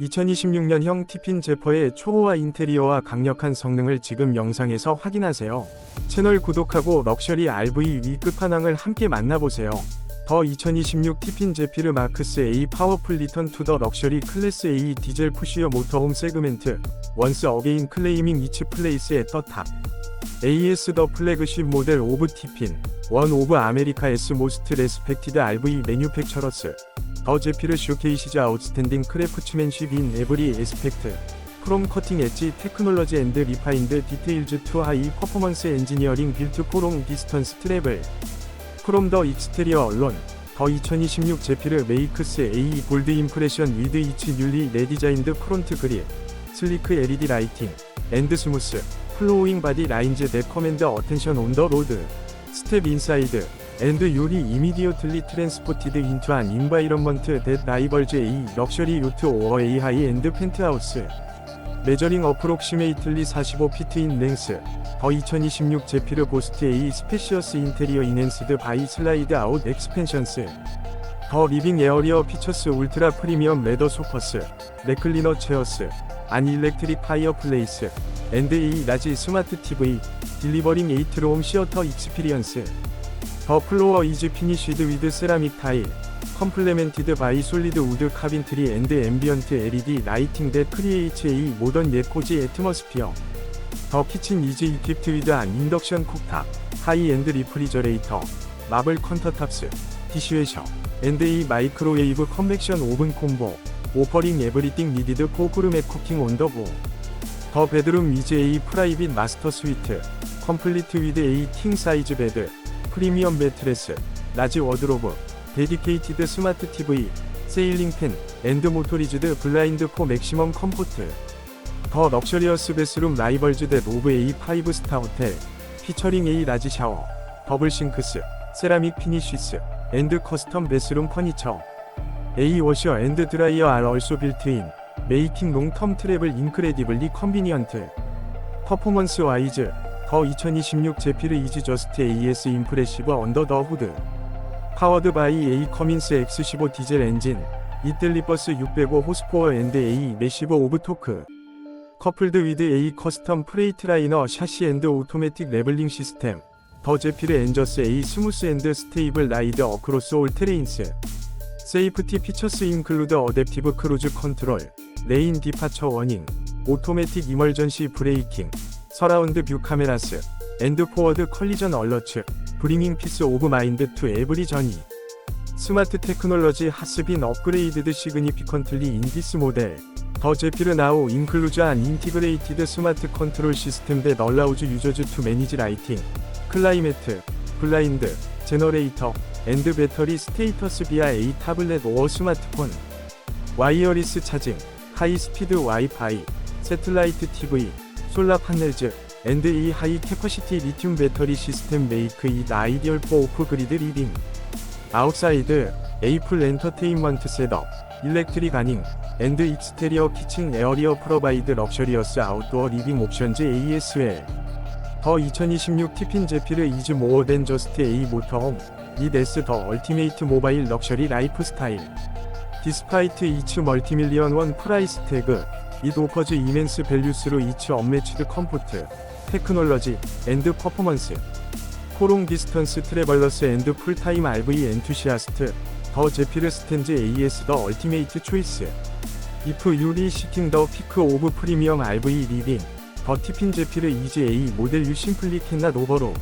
2026년형 티핀 제퍼의 초호화 인테리어와 강력한 성능을 지금 영상에서 확인하세요. 채널 구독하고 럭셔리 RV 위 끝판왕을 함께 만나보세요. 더 2026 티핀 제피르 마크스 A 파워풀 리턴 투 더 럭셔리 클래스 A 디젤 푸시어 모터홈 세그멘트 원스 어게인 클레이밍 이츠 플레이스 앳더 탑 AS 더 플래그십 모델 오브 티핀 원 오브 아메리카에스 모스트 레스펙티드 RV 매뉴팩처러스 더 제피르 쇼케이시즈 아웃스탠딩 크래프츠맨십 인 에브리 에스펙트 프롬 커팅 엣지 테크놀로지 앤드 리파인드 디테일즈 투 하이 퍼포먼스 엔지니어링 빌트 포롱 디스턴스 트래블. 프롬 더 익스테리어 언론 더 2026 제피르 메이크스 A 골드 임프레션 위드 이츠 뉴리 레디자인드 프론트 그릴 슬리크 LED 라이팅 앤드 스무스 플로우잉 바디 라인즈 데 커맨드 어텐션 온 더 로드 스텝 인사이드 앤드 유리 이미디어틀리 트랜스포티드 인투 안 인바이런먼트 댓 라이벌즈 A 럭셔리 요트 오어 A 앤드 펜트하우스 메저링 어프록시메이틀리 45피트 인 랭스 더 2026 제피르 보스트 A 스페시어스 인테리어 인핸스드 바이 슬라이드 아웃 엑스펜션스 더 리빙 에어리어 피처스 울트라 프리미엄 레더 소퍼스 레클리너 체어스 안 일렉트릭 파이어 플레이스 앤드 이 라지 스마트 TV 딜리버링 에이트롬 시어터 익스피리언스 더 플로어 이즈 피니쉬드 위드 세라믹 타일 컴플레멘티드 바이 솔리드 우드 카빈트리 앤드 앰비언트 LED 라이팅 대 크리에이츠 A 모던 예코지 애트머스피어 더 키친 이즈 이퀴프트 위드 안 인덕션 쿡탑 하이엔드 리프리저레이터 마블 컨터탑스 디슈웨셔 앤드 이 마이크로웨이브 컨벡션 오븐 콤보 오퍼링 에브리띵 니디드 포그루메 쿠킹 온더고 더 베드룸 위즈 A 프라이빗 마스터 스위트 컴플리트 위드 A 킹 사이즈 베드 프리미엄 매트레스 라지 워드로브 데디케이티드 스마트 TV 세일링 팬 앤드 모토리즈드 블라인드 포 맥시멈 컴포트. 더 럭셔리어스 베스룸 라이벌즈 대 로브 A5 스타 호텔 피처링 A 라지 샤워 더블 싱크스 세라믹 피니쉬스 앤드 커스텀 베스룸 퍼니처. A 워셔 앤드 드라이어 알 얼소 빌트인 메이킹 롱텀 트래블 인크레디블리 컨비니언트. 퍼포먼스 와이즈 더 2026 제피르 이즈 저스트 AS 임프레시브 언더 더 후드 파워드 바이 A 커민스 X15 디젤 엔진 이틀리버스 605 호스포어 앤드 A 메시버 오브 토크 커플드 위드 A 커스텀 프레이트 라이너 샤시 앤드 오토매틱 레벨링 시스템 더 제피르 엔저스 A 스무스 앤드 스테이블 라이드 어크로스 올 테레인스 세이프티 피처스 인클루드 어댑티브 크루즈 컨트롤 레인 디파처 워닝 오토매틱 이멀전시 브레이킹 서라운드 뷰 카메라스 앤드 포워드 컬리전 얼러츠 브링잉 피스 오브 마인드 투 에브리 저니 스마트 테크놀로지 하스빈 업그레이드드 시그니피컨틀리 인디스 모델. 더 제피르 나우 인클루즈 안 인티그레이티드 스마트 컨트롤 시스템 대 널라우즈 유저즈 투 매니지 라이팅. 클라이메트 블라인드 제너레이터 앤드 배터리 스테이터스 비아 A 타블렛 오어 스마트폰. 와이어리스 차징 하이 스피드 와이파이 세틀라이트 TV 솔라 파넬즈 앤드 이 하이 캐퍼시티 리튬 배터리 시스템 메이크 이 아이디얼 포 오프 그리드 리딩. 아웃사이드 에이플 엔터테인먼트 셋업 일렉트릭 아닝 앤드 익스테리어 키친 에어리어 프로바이드 럭셔리어스 아웃도어 리빙 옵션즈 ASL 더 2026 티핀 제피르 이즈 모어 댄 저스트 A 모터홈. 이 데스 더 얼티메이트 모바일 럭셔리 라이프 스타일. 디스파이트 이츠 멀티밀리언 원 프라이스 태그 이 오퍼즈 이멘스 밸류스로 이츠 언매치드 컴포트 테크놀로지 앤드 퍼포먼스 코롱 디스턴스 트래벌러스 앤드 풀타임 RV 엔투시아스트 더 제피르 스탠즈 AS 더 얼티메이트 초이스 이프 유리 시킹 더 피크 오브 프리미엄 RV 리딩 더 티핀 제피르 이즈 A 모델 유 심플리 캔낫 오버로